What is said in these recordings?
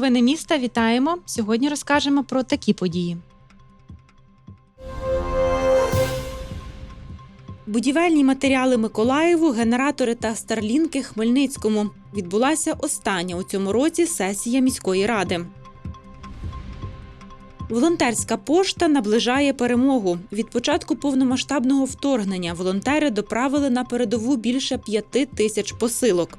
Новини міста вітаємо. Сьогодні розкажемо про такі події. Будівельні матеріали Миколаєву, генератори та старлінки Хмельницькому. Відбулася остання у цьому році сесія міської ради. Волонтерська пошта наближає перемогу. Від початку повномасштабного вторгнення волонтери доправили на передову більше п'яти тисяч посилок.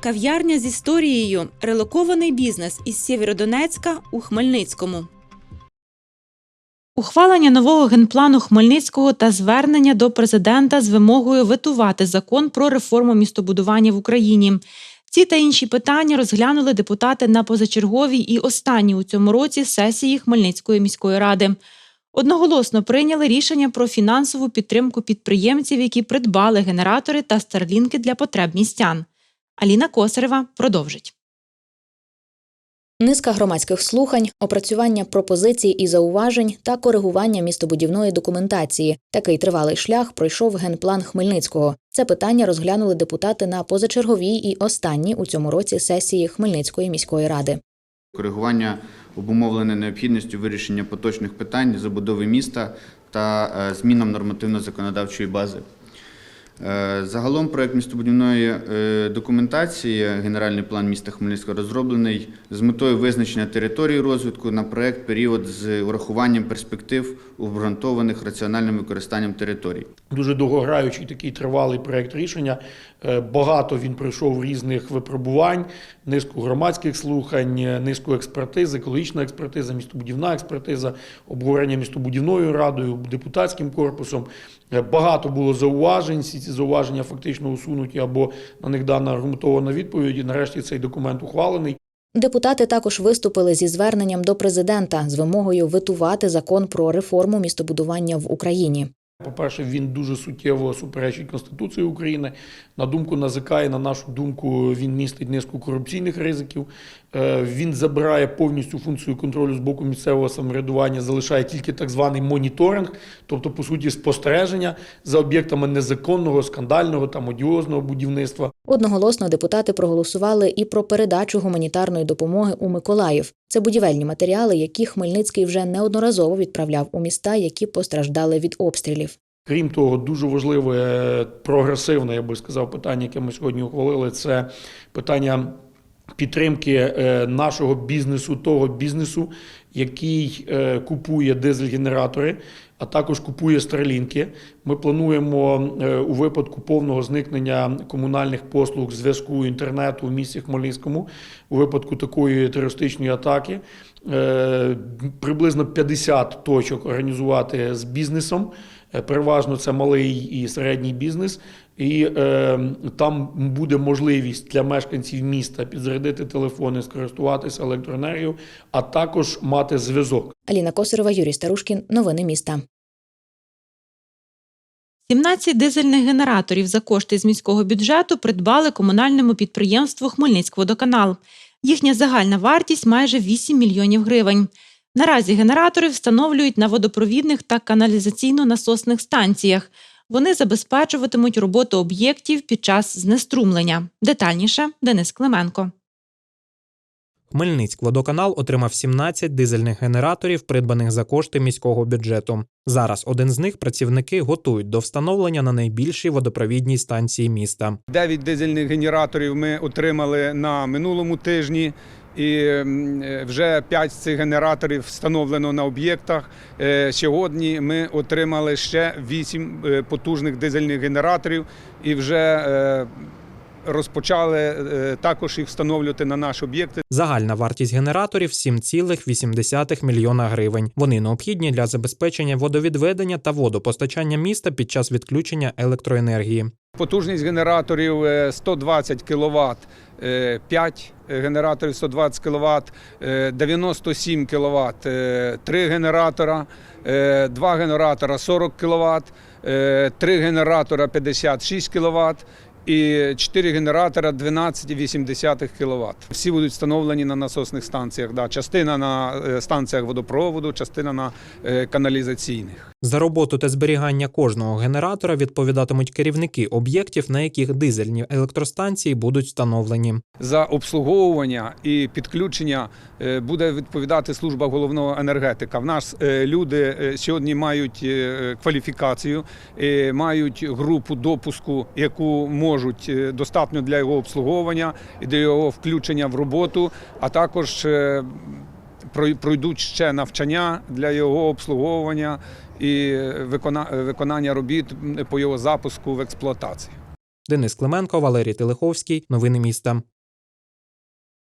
Кав'ярня з історією. Релокований бізнес із Сєвєродонецька у Хмельницькому. Ухвалення нового генплану Хмельницького та звернення до президента з вимогою ветувати закон про реформу містобудування в Україні. Ці та інші питання розглянули депутати на позачерговій і останній у цьому році сесії Хмельницької міської ради. Одноголосно прийняли рішення про фінансову підтримку підприємців, які придбали генератори та старлінки для потреб містян. Аліна Косарева продовжить. Низка громадських слухань, опрацювання пропозицій і зауважень та коригування містобудівної документації. Такий тривалий шлях пройшов генплан Хмельницького. Це питання розглянули депутати на позачерговій і останній у цьому році сесії Хмельницької міської ради. Коригування обумовлене необхідністю вирішення поточних питань забудови міста та е, змінам нормативно-законодавчої бази. Е, Загалом проект містобудівної е, документації, генеральний план міста Хмельницького розроблений з метою визначення території розвитку на проект період з урахуванням перспектив, обґрунтованих раціональним використанням територій. дуже довгограючий такий тривалий проект рішення. Е, Багато він пройшов різних випробувань, низку громадських слухань, низку експертиз, екологічна експертиза, містобудівна експертиза, обговорення містобудівною радою, депутатським корпусом. Багато було зауважень. Ці зауваження фактично усунуті або на них дана аргументована відповідь. І нарешті цей документ ухвалений. Депутати також виступили зі зверненням до президента з вимогою ветувати закон про реформу містобудування в Україні. По-перше, він дуже суттєво суперечить Конституції України. На думку НАЗК і на нашу думку, він містить низку корупційних ризиків. Е, Він забирає повністю функцію контролю з боку місцевого самоврядування, залишає тільки так званий моніторинг, тобто, по суті, спостереження за об'єктами незаконного, скандального та одіозного будівництва. Одноголосно депутати проголосували і про передачу гуманітарної допомоги у Миколаїв. Це будівельні матеріали, які Хмельницький вже неодноразово відправляв у міста, які постраждали від обстрілів. Крім того, дуже важливе е, прогресивне, я би сказав, питання, яке ми сьогодні ухвалили, це питання підтримки е, нашого бізнесу, того бізнесу, який е, купує дизель-генератори, а також купує старлінки. Ми плануємо е, у випадку повного зникнення комунальних послуг зв'язку інтернету в місті Хмельницькому, у випадку такої терористичної атаки, приблизно 50 точок організувати з бізнесом. Переважно це малий і середній бізнес, і е, там буде можливість для мешканців міста підзарядити телефони, скористуватися електроенергією, а також мати зв'язок. Аліна Косарева, Юрій Старушкін. Новини міста. 17 дизельних генераторів за кошти з міського бюджету придбали комунальному підприємству Хмельницькводоканал. Їхня загальна вартість майже 8 мільйонів гривень. Наразі генератори встановлюють на водопровідних та каналізаційно-насосних станціях. Вони забезпечуватимуть роботу об'єктів під час знеструмлення. Детальніше Денис Клименко. Хмельницькводоканал отримав 17 дизельних генераторів, придбаних за кошти міського бюджету. Зараз один з них працівники готують до встановлення на найбільшій водопровідній станції міста. Дев'ять дизельних генераторів ми отримали на минулому тижні. І е, вже п'ять цих генераторів встановлено на об'єктах. Е, Сьогодні ми отримали ще вісім е, потужних дизельних генераторів і вже розпочали також їх встановлювати на наші об'єкти. Загальна вартість генераторів 7,8 мільйона гривень. Вони необхідні для забезпечення водовідведення та водопостачання міста під час відключення електроенергії. Потужність генераторів е, 120 кВт, 5 генераторів 120 кВт, 97 кВт, 3 генератора, 2 генератора 40 кВт, 3 генератора 56 кВт і 4 генератора 12,8 кВт. Всі будуть встановлені на насосних станціях. Да. Частина на е, станціях водопроводу, частина на е, каналізаційних. За роботу та зберігання кожного генератора відповідатимуть керівники об'єктів, на яких дизельні електростанції будуть встановлені. За обслуговування і підключення е, буде відповідати служба головного енергетика. В нас люди сьогодні мають кваліфікацію, мають групу допуску, яку можуть е, достатньо для його обслуговування і для його включення в роботу, а також е, пройдуть ще навчання для його обслуговування і викона- виконання робіт по його запуску в експлуатацію. Денис Клименко, Валерій Телеховський. Новини міста.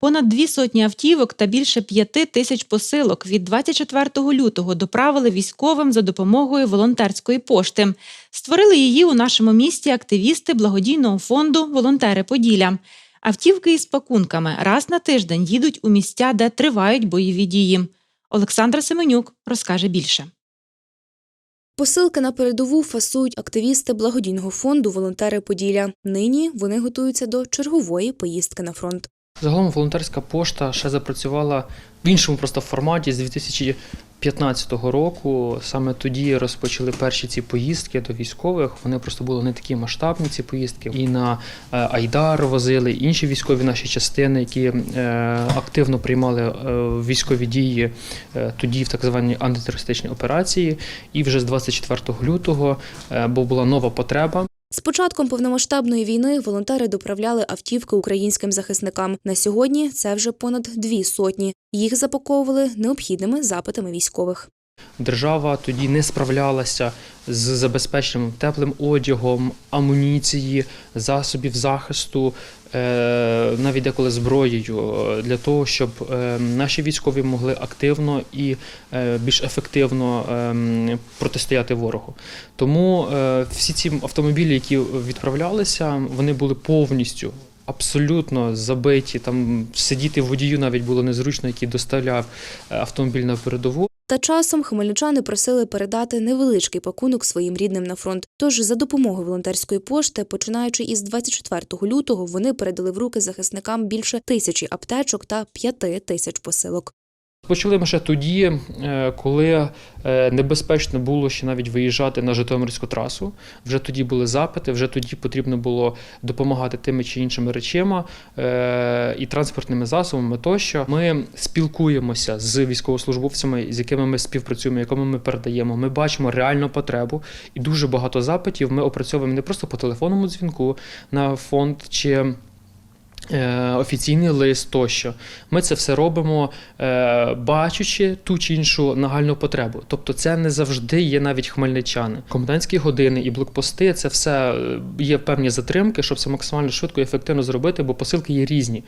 Понад дві сотні автівок та більше п'яти тисяч посилок від 24 лютого доправили військовим за допомогою волонтерської пошти. Створили її у нашому місті активісти благодійного фонду Волонтери Поділля. Автівки із пакунками раз на тиждень їдуть у місця, де тривають бойові дії. Олександра Семенюк розкаже більше. Посилки на передову фасують активісти благодійного фонду Волонтери Поділля. Нині вони готуються до чергової поїздки на фронт. Загалом волонтерська пошта ще запрацювала в іншому просто форматі з 2015 року. Саме тоді розпочали перші ці поїздки до військових. Вони просто були не такі масштабні, ці поїздки. І на е, Айдар возили інші військові наші частини, які е, активно приймали е, військові дії тоді в так званій антитерористичній операції. І вже з 24 лютого, бо була нова потреба. З початком повномасштабної війни волонтери доправляли автівки українським захисникам. На сьогодні це вже понад дві сотні. Їх запаковували необхідними запитами військових. Держава тоді не справлялася з забезпеченням теплим одягом, амуніції, засобів захисту, е, навіть деколи зброєю, е, для того, щоб е, наші військові могли активно і більш ефективно е, протистояти ворогу. Тому всі ці автомобілі, які відправлялися, вони були повністю. Абсолютно забиті, там сидіти водію навіть було незручно, який доставляв автомобіль на передову. Та часом хмельничани просили передати невеличкий пакунок своїм рідним на фронт. Тож за допомогою волонтерської пошти, починаючи із 24 лютого, вони передали в руки захисникам більше тисячі аптечок та п'яти тисяч посилок. Почали ми ще тоді, е, коли е, небезпечно було ще навіть виїжджати на Житомирську трасу. Вже тоді були запити, вже тоді потрібно було допомагати тими чи іншими речима е, і транспортними засобами. Тощо ми спілкуємося з військовослужбовцями, з якими ми співпрацюємо, якими ми передаємо. Ми бачимо реальну потребу, і дуже багато запитів ми опрацьовуємо не просто по телефонному дзвінку на фонд чи. Е, Офіційний лист тощо. Ми це все робимо, е, бачачи ту чи іншу нагальну потребу. Тобто, це не завжди є навіть хмельничани. Комендантські години і блокпости це все е, є певні затримки, щоб це максимально швидко і ефективно зробити, бо посилки є різні.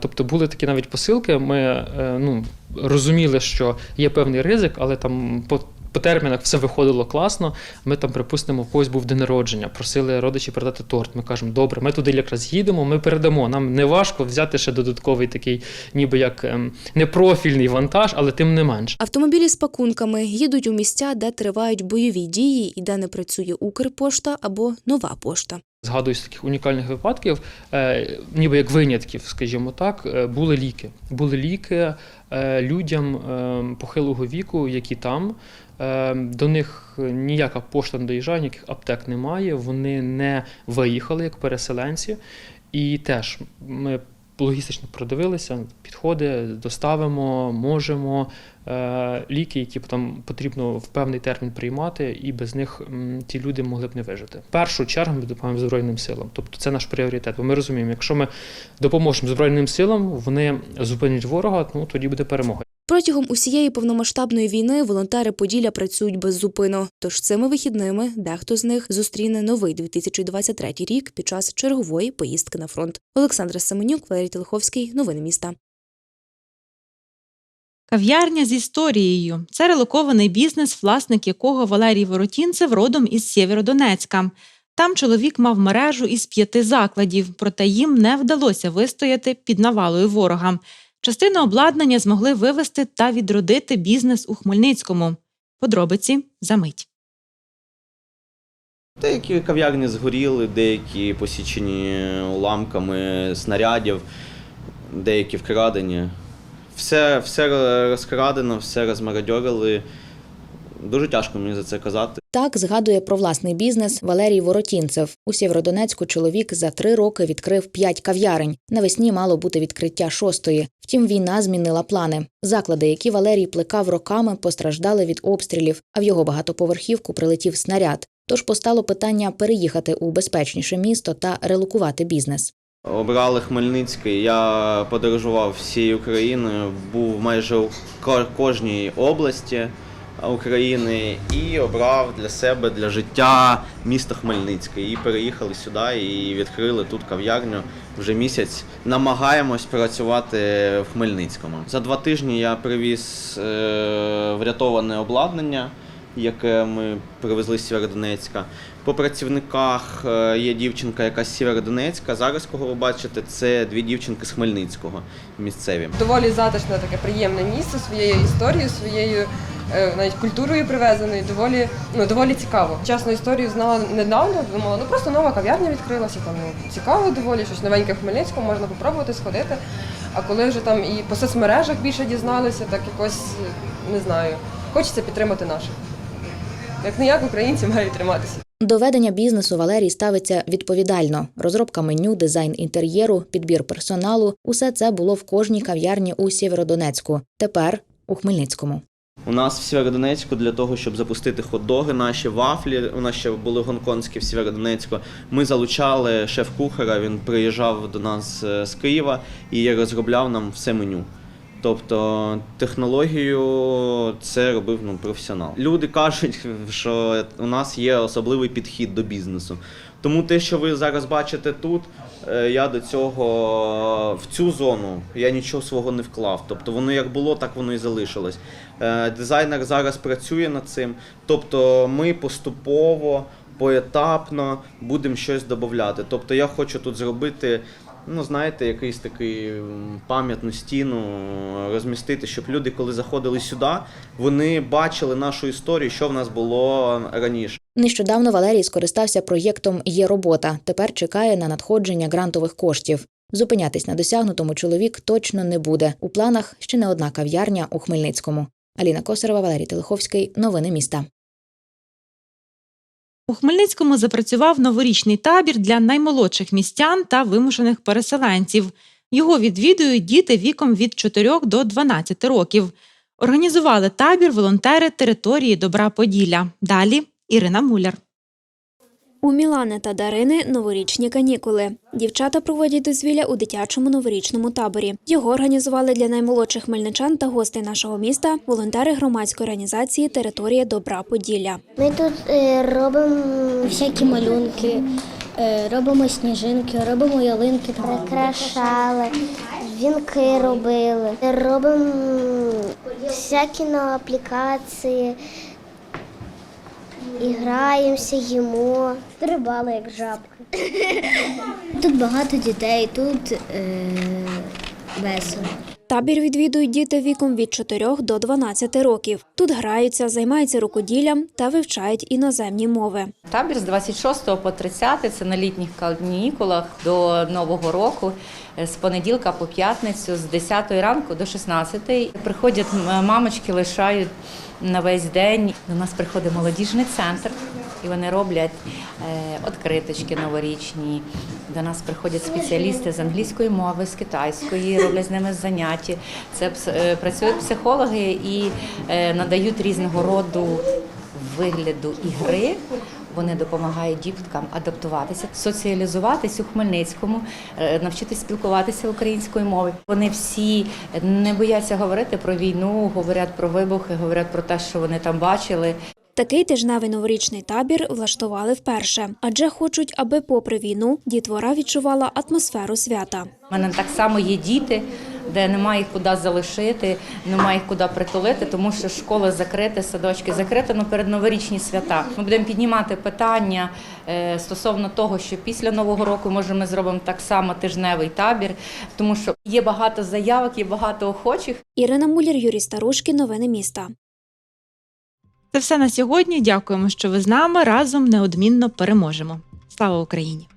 Тобто були такі навіть посилки. Ми ну, розуміли, що є певний ризик, але там по. По термінах все виходило класно. Ми там, припустимо, в когось був день народження, просили родичі передати торт. Ми кажемо, добре, ми туди якраз їдемо, ми передамо. Нам не важко взяти ще додатковий такий, ніби як ем, непрофільний вантаж, але тим не менш. Автомобілі з пакунками їдуть у місця, де тривають бойові дії і де не працює Укрпошта або нова пошта. Згадую з таких унікальних випадків, е, ніби як винятків, скажімо так, е, були ліки. Були ліки е, людям е, похилого віку, які там. Е, До них ніяка пошта не доїжджає, ніяких аптек немає. Вони не виїхали як переселенці. І теж ми логістично продивилися, підходи, доставимо, можемо. Е, Ліки, які там потрібно в певний термін приймати, і без них ті люди могли б не вижити. В першу чергу ми допомагаємо Збройним силам. Тобто це наш пріоритет. Бо ми розуміємо, якщо ми допоможемо Збройним силам, вони зупинять ворога, ну тоді буде перемога. Протягом усієї повномасштабної війни волонтери Поділля працюють беззупинно. Тож цими вихідними дехто з них зустріне новий 2023 рік під час чергової поїздки на фронт. Олександра Семенюк, Валерій Телеховський. Новини міста. Кав'ярня з історією це релокований бізнес, власник якого Валерій Воротінцев родом із Сєвєродонецька. Там чоловік мав мережу із п'яти закладів, проте їм не вдалося вистояти під навалою ворога. Частину обладнання змогли вивести та відродити бізнес у Хмельницькому. Подробиці за мить. Деякі кав'ярні згоріли, деякі посічені уламками снарядів, деякі вкрадені. Все, все розкрадено, все розмародьорили. Дуже тяжко мені за це казати. Так згадує про власний бізнес Валерій Воротінцев. У Сєвєродонецьку чоловік за три роки відкрив п'ять кав'ярень. Навесні мало бути відкриття шостої. Втім, війна змінила плани. Заклади, які Валерій плекав роками, постраждали від обстрілів, а в його багатоповерхівку прилетів снаряд. Тож постало питання переїхати у безпечніше місто та релокувати бізнес. Обрали Хмельницький. Я подорожував всією Україною, був майже у ко- кожній області України і обрав для себе для життя місто Хмельницьке. І переїхали сюди і відкрили тут кав'ярню. Вже місяць намагаємось працювати в Хмельницькому. За два тижні я привіз е, врятоване обладнання, яке ми привезли з Сєвєродонецька. По працівниках е, є дівчинка, яка з Сєвєродонецька. Зараз, кого ви бачите, це дві дівчинки з Хмельницького місцеві. доволі затишне таке приємне місце своєю історією, своєю навіть культурою привезеною, доволі, ну, доволі цікаво. Чесно, історію знала недавно, думала, ну просто нова кав'ярня відкрилася, там ну, цікаво доволі, щось новеньке в Хмельницькому, можна попробувати сходити. А коли вже там і по соцмережах більше дізналися, так якось е, не знаю, хочеться підтримати наших. Як не як українці мають триматися. До ведення бізнесу Валерій ставиться відповідально. Розробка меню, дизайн інтер'єру, підбір персоналу усе це було в кожній кав'ярні у Сєвєродонецьку. Тепер у Хмельницькому. У нас в Сєвєродонецьку для того, щоб запустити хот-доги, наші вафлі, у нас ще були гонконгські в Сєвєродонецьку. Ми залучали шеф-кухара, він приїжджав до нас е, з Києва і розробляв нам все меню. Тобто технологію це робив ну, професіонал. Люди кажуть, що у нас є особливий підхід до бізнесу. Тому те, що ви зараз бачите тут, е, я до цього в цю зону я нічого свого не вклав. Тобто воно як було, так воно і залишилось. Е, Дизайнер зараз працює над цим. Тобто ми поступово, поетапно будемо щось додати. Тобто я хочу тут зробити. Ну, знаєте, якийсь такий пам'ятну стіну е, розмістити, щоб люди, коли заходили сюди, вони бачили нашу історію, що в нас було раніше. Нещодавно Валерій скористався проєктом Є робота. Тепер чекає на надходження грантових коштів. Зупинятись на досягнутому чоловік точно не буде. У планах ще не одна кав'ярня у Хмельницькому. Аліна Косарова, Валерій Телеховський. Новини міста. У Хмельницькому запрацював новорічний табір для наймолодших містян та вимушених переселенців. Його відвідують діти віком від 4 до 12 років. Організували табір волонтери території Добра Поділля. Далі Ірина Муляр. У Мілани та Дарини новорічні канікули. Дівчата проводять дозвілля у дитячому новорічному таборі. Його організували для наймолодших хмельничан та гостей нашого міста волонтери громадської організації Територія Добра Поділля. Ми тут е, робимо всякі малюнки, е, робимо сніжинки, робимо ялинки, прикрашали, вінки робили, робимо всякі на аплікації, і граємося, їмо, стрибали як жабки. Тут багато дітей, тут е, весело. Табір відвідують діти віком від 4 до 12 років. Тут граються, займаються рукоділлям та вивчають іноземні мови. Табір з 26 по 30 це на літніх канікулах до Нового року. З понеділка по п'ятницю, з 10 ранку до 16. Приходять мамочки, лишають на весь день. До нас приходить молодіжний центр, і вони роблять е, відкриточки новорічні. До нас приходять спеціалісти з англійської мови, з китайської, роблять з ними заняття. Це е, працюють психологи і е, надають різного роду вигляду ігри. Вони допомагають діткам адаптуватися, соціалізуватись у Хмельницькому, навчитись спілкуватися українською мовою. Вони всі не бояться говорити про війну, говорять про вибухи, говорять про те, що вони там бачили. Такий тижневий новорічний табір влаштували вперше, адже хочуть, аби, попри війну, дітвора відчувала атмосферу свята. У мене так само є діти, де немає їх куди залишити, немає їх куди притулити, тому що школи закриті, садочки закриті, ну перед новорічні свята. Ми будемо піднімати питання е, стосовно того, що після нового року може ми зробимо так само тижневий табір, тому що є багато заявок, є багато охочих. Ірина Муляр, Юрій Старушкін. Новини міста. Це все на сьогодні. Дякуємо, що ви з нами. Разом неодмінно переможемо. Слава Україні!